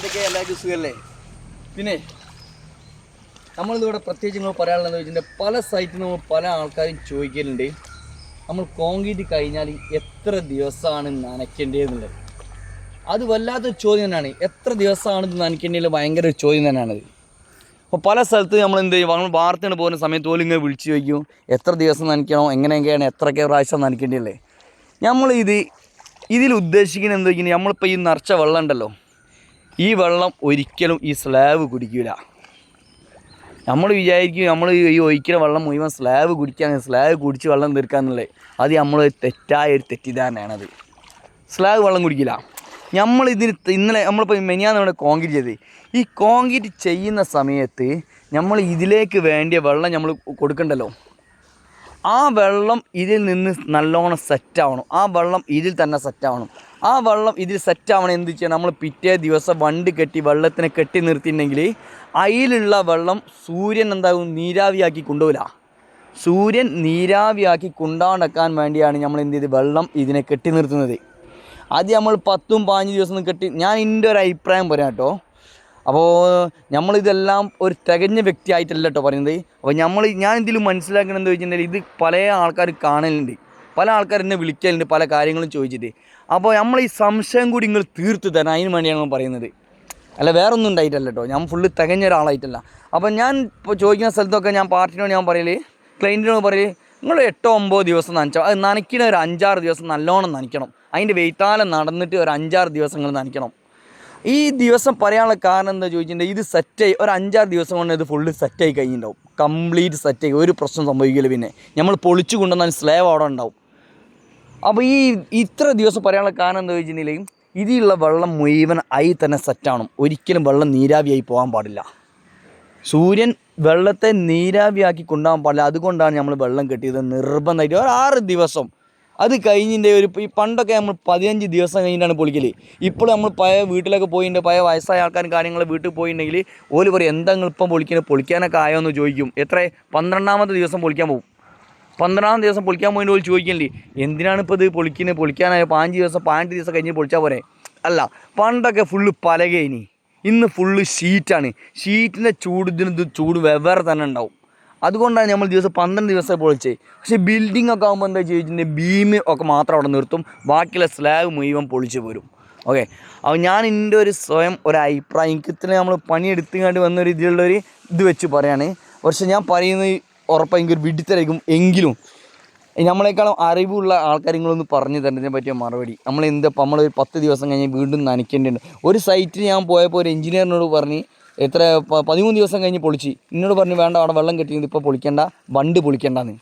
എന്തൊക്കെയാ എല്ലാവർക്കും സുഖമല്ലേ പിന്നെ നമ്മളിതിവിടെ പ്രത്യേകിച്ച് നിങ്ങൾ പറയാനുള്ളത് ഇതിന്റെ പല സൈറ്റിൽ നമ്മൾ പല ആൾക്കാരും ചോദിക്കലുണ്ട്. നമ്മൾ കോൺക്രീറ്റ് കഴിഞ്ഞാൽ എത്ര ദിവസമാണ് നനയ്ക്കേണ്ടതെന്നുള്ളത്. അത് വല്ലാത്തൊരു ചോദ്യം തന്നെയാണ്. എത്ര ദിവസമാണ് ഇത് നനയ്ക്കേണ്ടത് ഭയങ്കര ഒരു ചോദ്യം തന്നെയാണത്. അപ്പോൾ പല സ്ഥലത്ത് നമ്മൾ എന്ത് ചെയ്യും? നമ്മൾ വാർത്തയാണ് പോകുന്ന സമയത്ത് പോലും ഇങ്ങനെ വിളിച്ച് ചോദിക്കും എത്ര ദിവസം നനയ്ക്കണോ എങ്ങനെയൊക്കെയാണ് എത്രയൊക്കെ പ്രാവശ്യം നനയ്ക്കേണ്ടതല്ലേ നമ്മൾ ഇത് ഇതിൽ ഉദ്ദേശിക്കുന്നത് എന്താ വെച്ചാൽ നമ്മളിപ്പോൾ ഈ നിറച്ച വെള്ളം ഉണ്ടല്ലോ ഈ വെള്ളം ഒരിക്കലും ഈ സ്ലാബ് കുടിക്കില്ല നമ്മൾ വിചാരിക്കും നമ്മൾ ഈ ഒഴിക്കുന്ന വെള്ളം മുഴുവൻ സ്ലാബ് കുടിക്കാൻ സ്ലാബ് കുടിച്ച് വെള്ളം തീർക്കാന്നുള്ളത് അത് നമ്മൾ തെറ്റായ ഒരു തെറ്റിദ്ധാരണയാണത്. സ്ലാബ് വെള്ളം കുടിക്കില്ല. നമ്മൾ ഇതിന് ഇന്നലെ നമ്മളിപ്പോൾ മെനിയാന്ന് ഇവിടെ കോൺക്രീറ്റ് ചെയ്ത് ഈ കോൺക്രീറ്റ് ചെയ്യുന്ന സമയത്ത് നമ്മൾ ഇതിലേക്ക് വേണ്ടിയ വെള്ളം നമ്മൾ കൊടുക്കണ്ടല്ലോ. ആ വെള്ളം ഇതിൽ നിന്ന് നല്ലോണം സെറ്റാവണം. ആ വെള്ളം ഇതിൽ തന്നെ സെറ്റാവണം. ആ വെള്ളം ഇതിൽ സെറ്റാവണം എന്ത് ചെയ്യുക നമ്മൾ പിറ്റേ ദിവസം വണ്ടി കെട്ടി വെള്ളത്തിനെ കെട്ടി നിർത്തിയിട്ടുണ്ടെങ്കിൽ അതിലുള്ള വെള്ളം സൂര്യൻ എന്താകും? നീരാവിയാക്കി കൊണ്ടുപോകില്ല സൂര്യൻ നീരാവിയാക്കി കൊണ്ടാണ്ടക്കാൻ വേണ്ടിയാണ് നമ്മൾ എന്ത് ചെയ്ത് വെള്ളം ഇതിനെ കെട്ടി നിർത്തുന്നത്. അത് നമ്മൾ പത്തും പതിനഞ്ച് ദിവസം കെട്ടി ഞാൻ എന്റെ ഒരു അഭിപ്രായം പറയാം കേട്ടോ അപ്പോൾ നമ്മളിതെല്ലാം ഒരു തികഞ്ഞ വ്യക്തിയായിട്ടല്ല കേട്ടോ പറയുന്നത്. അപ്പോൾ നമ്മൾ ഞാൻ എന്തെങ്കിലും മനസ്സിലാക്കണം എന്താ വെച്ചിട്ടുണ്ടെങ്കിൽ ഇത് പല ആൾക്കാർ കാണലുണ്ട്. പല ആൾക്കാർ എന്നെ വിളിക്കലുണ്ട് പല കാര്യങ്ങളും ചോദിച്ചിട്ട്. അപ്പോൾ നമ്മൾ ഈ സംശയം കൂടി നിങ്ങൾ തീർത്ത് തരാൻ അതിന് വേണ്ടിയാണ് പറയുന്നത്. അല്ല വേറെ ഒന്നും ഉണ്ടായിട്ടല്ല കേട്ടോ ഞാൻ ഫുള്ള് തികഞ്ഞ ഒരാളായിട്ടല്ല. അപ്പോൾ ഞാൻ ഇപ്പോൾ ചോദിക്കുന്ന സ്ഥലത്തൊക്കെ ഞാൻ പാർട്ടിനോട് ഞാൻ പറയൽ ക്ലൈന്റിനോട് പറയൽ നിങ്ങൾ എട്ടോ ഒമ്പതോ ദിവസം നനച്ചോ? അത് നനയ്ക്കണ ഒരു അഞ്ചാറ് ദിവസം നല്ലോണം നനയ്ക്കണം. അതിന്റെ വെയ്ത്താലം നടന്നിട്ട് ഒരു അഞ്ചാറ് ദിവസങ്ങൾ നനയ്ക്കണം. ഈ ദിവസം പറയാനുള്ള കാരണം എന്താ ചോദിച്ചിട്ടുണ്ടെങ്കിൽ ഇത് സെറ്റായി ഒരു അഞ്ചാറ് ദിവസം കൊണ്ട് ഇത് ഫുള്ള് സെറ്റായി കഴിഞ്ഞിട്ടുണ്ടാവും. കംപ്ലീറ്റ് സെറ്റായി ഒരു പ്രശ്നം സംഭവിക്കില്ല പിന്നെ. നമ്മൾ പൊളിച്ചു കൊണ്ടുവന്നാൽ സ്ലേവ് അവിടെ ഉണ്ടാവും. അപ്പോൾ ഈ ഇത്ര ദിവസം പറയാനുള്ള കാരണം എന്താ ചോദിച്ചിട്ടുണ്ടെങ്കിൽ ഇതിലുള്ള വെള്ളം മുഴുവൻ ആയി തന്നെ സെറ്റാവണം ഒരിക്കലും വെള്ളം നീരാവിയായി പോകാൻ പാടില്ല. സൂര്യൻ വെള്ളത്തെ നീരാവിയാക്കി കൊണ്ടുപോകാൻ പാടില്ല. അതുകൊണ്ടാണ് നമ്മൾ വെള്ളം കെട്ടിയത് നിർബന്ധമായിട്ട്. ഒരു ആറ് ദിവസം അത് കഴിഞ്ഞിന്റെ ഒരു ഈ പണ്ടൊക്കെ നമ്മൾ പതിനഞ്ച് ദിവസം കഴിഞ്ഞിട്ടാണ് പൊളിക്കൽ. ഇപ്പോൾ നമ്മൾ പഴയ വീട്ടിലൊക്കെ പോയിട്ടുണ്ട് പഴയ വയസ്സായ ആൾക്കാരും കാര്യങ്ങൾ വീട്ടിൽ പോയിട്ടുണ്ടെങ്കിൽ ഓൽ പറയും എന്താ ഇപ്പം പൊളിക്കുന്നത് പൊളിക്കാനൊക്കെ ആയോ? എന്ന് ചോദിക്കും. എത്ര? പന്ത്രണ്ടാമത്തെ ദിവസം പൊളിക്കാൻ പോകും പന്ത്രണ്ടാം ദിവസം പൊളിക്കാൻ പോയിട്ട് പോലും ചോദിക്കണ്ടേ എന്തിനാണ് ഇപ്പോൾ ഇത് പൊളിക്കുന്നത് പൊളിക്കാനായ? പാഞ്ച് ദിവസം പതിനെട്ട് ദിവസം കഴിഞ്ഞ് പൊളിച്ചാൽ പോരെ? അല്ല പണ്ടൊക്കെ ഫുള്ള് പലകേനി. ഇന്ന് ഫുള്ള് ഷീറ്റാണ്. ഷീറ്റിന്റെ ചൂട് ഇതിന് ഇത് ചൂട് വെവ്വേറെ തന്നെ ഉണ്ടാവും. അതുകൊണ്ടാണ് നമ്മൾ ദിവസം പന്ത്രണ്ട് ദിവസം പൊളിച്ചത് പക്ഷേ ബിൽഡിംഗ് ഒക്കെ ആകുമ്പോൾ എന്താ ചോദിച്ചിട്ടുണ്ടെങ്കിൽ ബീം ഒക്കെ മാത്രം അവിടെ നിർത്തും. ബാക്കിയുള്ള സ്ലാബ് മുഴുവൻ പൊളിച്ച് പോരും. ഓക്കെ അപ്പോൾ ഞാൻ എന്റെ ഒരു സ്വയം ഒരു അഭിപ്രായം എനിക്ക് ഇത്ര നമ്മൾ പണിയെടുത്തുകൊണ്ട് വന്നൊരു ഇതിലുള്ളൊരു ഇത് വെച്ച് പറയാണ്. പക്ഷെ ഞാൻ പറയുന്നത് ഉറപ്പായി എനിക്കൊരു വിഡിത്തരായിരിക്കും എങ്കിലും. നമ്മളെക്കാളും അറിവുള്ള ആൾക്കാരിങ്ങളൊന്ന് പറഞ്ഞു തരുന്നതിനെ പറ്റിയ മറുപടി. നമ്മൾ എന്താ നമ്മളൊരു പത്ത് ദിവസം കഴിഞ്ഞ് വീണ്ടും നനയ്ക്കേണ്ടതുണ്ട്. ഒരു സൈറ്റിൽ ഞാൻ പോയപ്പോൾ ഒരു എഞ്ചിനീയറിനോട് പറഞ്ഞ് എത്ര പതിമൂന്ന് ദിവസം കഴിഞ്ഞ് പൊളിച്ച്. എന്നോട് പറഞ്ഞു വേണ്ട അവിടെ വെള്ളം കെട്ടിയത് ഇപ്പോൾ പൊളിക്കേണ്ട വണ്ട് പൊളിക്കേണ്ടെന്ന്.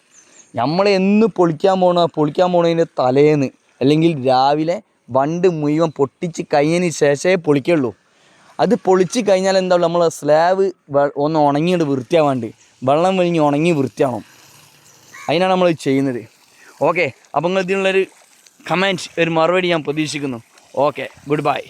നമ്മൾ എന്ന് പൊളിക്കാൻ പോണ പൊളിക്കാൻ പോണതിന്റെ തലേന്ന് അല്ലെങ്കിൽ രാവിലെ വണ്ട് മുഴുവൻ പൊട്ടിച്ച് കഴിഞ്ഞതിന് ശേഷമേ പൊളിക്കുള്ളൂ. അത് പൊളിച്ച് കഴിഞ്ഞാൽ എന്താ നമ്മൾ സ്ലാബ് ഒന്ന് ഉണങ്ങിയിട്ട് വൃത്തിയാവാണ്ട് വെള്ളം വലിഞ്ഞ് ഉണങ്ങി വൃത്തിയാവണം. അതിനാണ് നമ്മൾ ചെയ്യുന്നത്. ഓക്കെ അപ്പോൾ നിങ്ങൾ ഇതിനുള്ളൊരു കമന്റ് ഒരു മറുപടി ഞാൻ പ്രതീക്ഷിക്കുന്നു. Okay good bye.